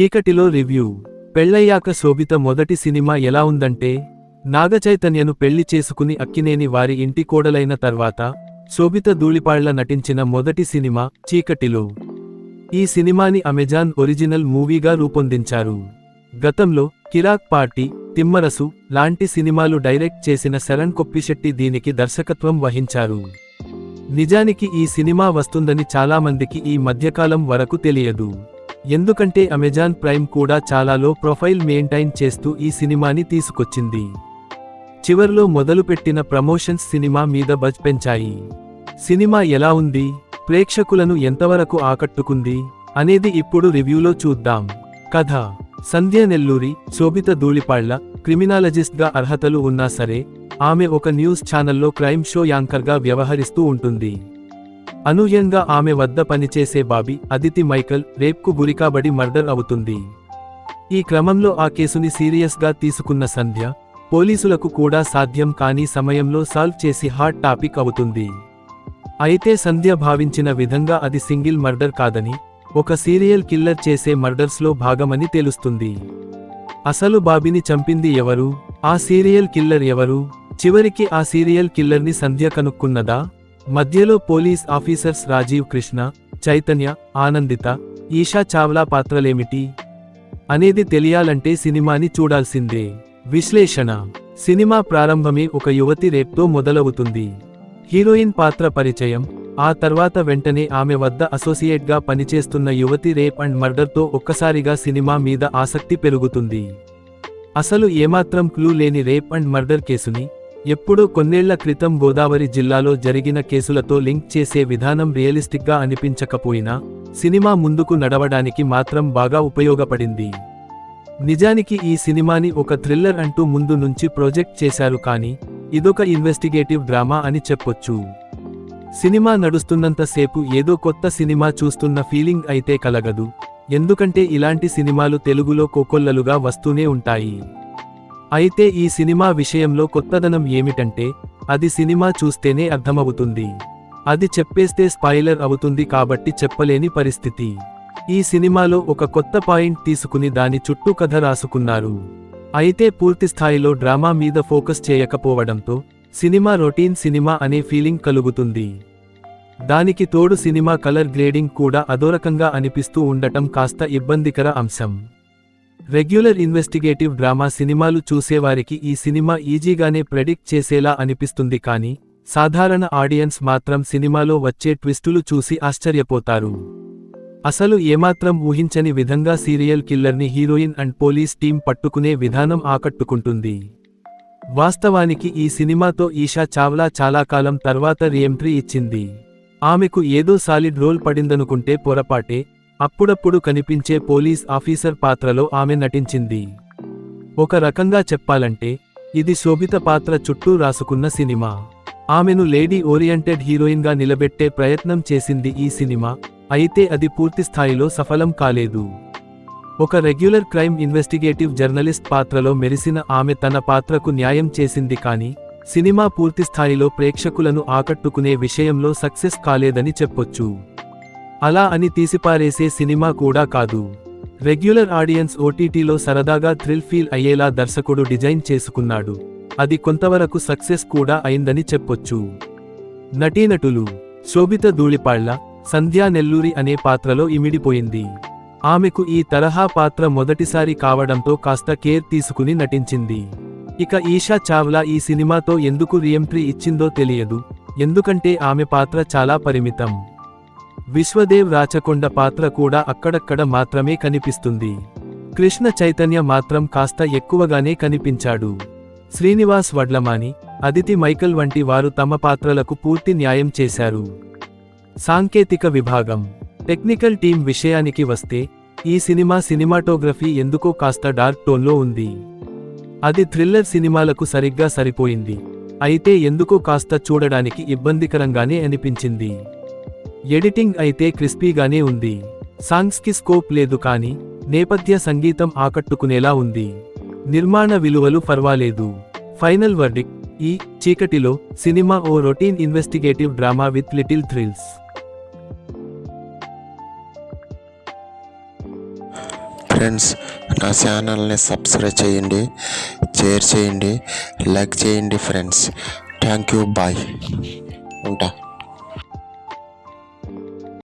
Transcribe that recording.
చీకటిలో రివ్యూ. పెళ్ళయ్యాక శోభిత మొదటి సినిమా ఎలా ఉందంటే నాగచైతన్యను పెళ్ళి చేసుకుని అక్కినేని వారి ఇంటి కోడలైన తర్వాత శోభిత ధూళిపాళ్ళ నటించిన మొదటి సినిమా చీకటిలో. ఈ సినిమాని అమెజాన్ ఒరిజినల్ మూవీగా రూపొందించారు. గతంలో కిరాక్ పార్టీ తిమ్మరసు లాంటి సినిమాలు డైరెక్ట్ చేసిన శరణ్ కొప్పిశెట్టి దీనికి దర్శకత్వం వహించారు. నిజానికి ఈ సినిమా వస్తుందని చాలామందికి ఈ మధ్యకాలం వరకు తెలియదు. ఎందుకంటే అమెజాన్ ప్రైమ్ కూడా చాలా లో ప్రొఫైల్ మెయింటైన్ చేస్తూ ఈ సినిమాని తీసుకొచ్చింది. చివర్లో మొదలుపెట్టిన ప్రమోషన్స్ సినిమా మీద బజ్ పెంచాయి. సినిమా ఎలా ఉంది? ప్రేక్షకులను ఎంతవరకు ఆకట్టుకుంది? అనేది ఇప్పుడు రివ్యూలో చూద్దాం. కథ. సంధ్య నెల్లూరి శోభిత ధూళిపాళ్ళ క్రిమినాలజిస్ట్గా అర్హతలు ఉన్నా సరే ఆమె ఒక న్యూస్ ఛానల్లో క్రైమ్ షో యాంకర్గా వ్యవహరిస్తూ ఉంటుంది. అనూహ్యంగా ఆమె వద్ద పనిచేసే బాబీ అదితి మైకల్ రేప్కు గురికాబడి మర్డర్ అవుతుంది. ఈ క్రమంలో ఆ కేసుని సీరియస్గా తీసుకున్న సంధ్య పోలీసులకు కూడా సాధ్యం కాని సమయంలో సాల్వ్ చేసి హాట్ టాపిక్ అవుతుంది. అయితే సంధ్య భావించిన విధంగా అది సింగిల్ మర్డర్ కాదని ఒక సీరియల్ కిల్లర్ చేసే మర్డర్స్లో భాగమని తెలుస్తుంది. అసలు బాబీని చంపింది ఎవరు? ఆ సీరియల్ కిల్లర్ ఎవరు? చివరికి ఆ సీరియల్ కిల్లర్ని సంధ్య కనుక్కున్నదా? మధ్యలో పోలీస్ ఆఫీసర్స్ రాజీవ్ కృష్ణ చైతన్య ఆనందిత ఈషా చావ్లా పాత్రలేమిటి? అనేది తెలియాలంటే సినిమాని చూడాల్సిందే. విశ్లేషణ. సినిమా ప్రారంభమే ఒక యువతి రేప్తో మొదలవుతుంది. హీరోయిన్ పాత్ర పరిచయం. ఆ తర్వాత వెంటనే ఆమె వద్ద అసోసియేట్గా పనిచేస్తున్న యువతి రేప్ అండ్ మర్డర్తో ఒక్కసారిగా సినిమా మీద ఆసక్తి పెరుగుతుంది. అసలు ఏమాత్రం క్లూ లేని రేప్ అండ్ మర్డర్ కేసుని ఎప్పుడో కొన్నేళ్ళ క్రితం గోదావరి జిల్లాలో జరిగిన కేసులతో లింక్ చేసే విధానం రియలిస్టిక్గా అనిపించకపోయినా సినిమా ముందుకు నడవడానికి మాత్రం బాగా ఉపయోగపడింది. నిజానికి ఈ సినిమాని ఒక థ్రిల్లర్ అంటూ ముందు నుంచి ప్రాజెక్ట్ చేశారు కానీ ఇదొక ఇన్వెస్టిగేటివ్ డ్రామా అని చెప్పొచ్చు. సినిమా నడుస్తున్నంతసేపు ఏదో కొత్త సినిమా చూస్తున్న ఫీలింగ్ అయితే కలగదు ఎందుకంటే ఇలాంటి సినిమాలు తెలుగులో కోకొల్లలుగా వస్తూనే ఉంటాయి. అయితే ఈ సినిమా విషయంలో కొత్తదనం ఏమిటంటే అది సినిమా చూస్తేనే అర్థమవుతుంది. అది చెప్పేస్తే స్పాయిలర్ అవుతుంది కాబట్టి చెప్పలేని పరిస్థితి. ఈ సినిమాలో ఒక కొత్త పాయింట్ తీసుకుని దాని చుట్టూ కథ రాసుకున్నారు. అయితే పూర్తి స్థాయిలో డ్రామా మీద ఫోకస్ చేయకపోవడంతో సినిమా రొటీన్ సినిమా అనే ఫీలింగ్ కలుగుతుంది. దానికి తోడు సినిమా కలర్ గ్రేడింగ్ కూడా అదోరకంగా అనిపిస్తూ ఉండటం కాస్త ఇబ్బందికర అంశం. రెగ్యులర్ ఇన్వెస్టిగేటివ్ డ్రామా సినిమాలు చూసేవారికి ఈ సినిమా ఈజీగానే ప్రెడిక్ట్ చేసేలా అనిపిస్తుంది కానీ సాధారణ ఆడియన్స్ మాత్రం సినిమాలో వచ్చే ట్విస్టులు చూసి ఆశ్చర్యపోతారు. అసలు ఏమాత్రం ఊహించని విధంగా సీరియల్ కిల్లర్ని హీరోయిన్ అండ్ పోలీస్ టీం పట్టుకునే విధానం ఆకట్టుకుంటుంది. వాస్తవానికి ఈ సినిమాతో ఈషా చావ్లా చాలా కాలం తర్వాత రీఎంట్రీ ఇచ్చింది. ఆమెకు ఏదో సాలిడ్ రోల్ పడిందనుకుంటే పొరపాటే అప్పుడప్పుడు కనిపించే పోలీస్ ఆఫీసర్ పాత్రలో ఆమె నటించింది. ఒక రకంగా చెప్పాలంటే ఇది శోభిత పాత్ర చుట్టూ రాసుకున్న సినిమా. ఆమెను లేడీ ఓరియంటెడ్ హీరోయిన్గా నిలబెట్టే ప్రయత్నం చేసింది ఈ సినిమా అయితే అది పూర్తి స్థాయిలో సఫలం కాలేదు. ఒక రెగ్యులర్ క్రైమ్ ఇన్వెస్టిగేటివ్ జర్నలిస్ట్ పాత్రలో మెరిసిన ఆమె తన పాత్రకు న్యాయం చేసింది కానీ సినిమా పూర్తి స్థాయిలో ప్రేక్షకులను ఆకట్టుకునే విషయంలో సక్సెస్ కాలేదని చెప్పొచ్చు. అలా అని తీసిపారేసే సినిమా కూడా కాదు. రెగ్యులర్ ఆడియన్స్ ఓటీటీలో సరదాగా థ్రిల్ ఫీల్ అయ్యేలా దర్శకుడు డిజైన్ చేసుకున్నాడు. అది కొంతవరకు సక్సెస్ కూడా అయిందని చెప్పొచ్చు. నటీనటులు శోభిత ధూళిపాళ్ళ సంధ్యా నెల్లూరి అనే పాత్రలో ఇమిడిపోయింది. ఆమెకు ఈ తరహా పాత్ర మొదటిసారి కావడంతో కాస్త కేర్ తీసుకుని నటించింది. ఇక ఈషా చావ్లా ఈ సినిమాతో ఎందుకు రీఎంట్రీ ఇచ్చిందో తెలియదు. ఎందుకంటే ఆమె పాత్ర చాలా పరిమితం. విశ్వదేవ్ రాచకొండ పాత్ర కూడా అక్కడక్కడ మాత్రమే కనిపిస్తుంది. కృష్ణ చైతన్య మాత్రం కాస్త ఎక్కువగానే కనిపించాడు. శ్రీనివాస్ వడ్లమాని అదితి మైకల్ వంటి వారు తమ పాత్రలకు పూర్తి న్యాయం చేశారు. సాంకేతిక విభాగం. టెక్నికల్ టీం విషయానికి వస్తే ఈ సినిమా సినిమాటోగ్రఫీ ఎందుకో కాస్త డార్క్ టోన్లో ఉంది. అది థ్రిల్లర్ సినిమాలకు సరిగ్గా సరిపోయింది. అయితే ఎందుకో కాస్త చూడడానికి ఇబ్బందికరంగానే అనిపించింది. ఎడిటింగ్ అయితే క్రిస్పీగానే ఉంది. సాంగ్స్కి స్కోప్ లేదు కానీ నేపథ్య సంగీతం ఆకట్టుకునేలా ఉంది. నిర్మాణ విలువలు పర్వాలేదు ఫైనల్ వర్డిక్ ఈ చీకటిలో cinema oh routine investigative drama with little thrills. Friends నా ఛానల్ని సబ్స్క్రైబ్ చేయండి షేర్ చేయండి లైక్ చేయండి ఫ్రెండ్స్. Thank you bye. ఉంటా.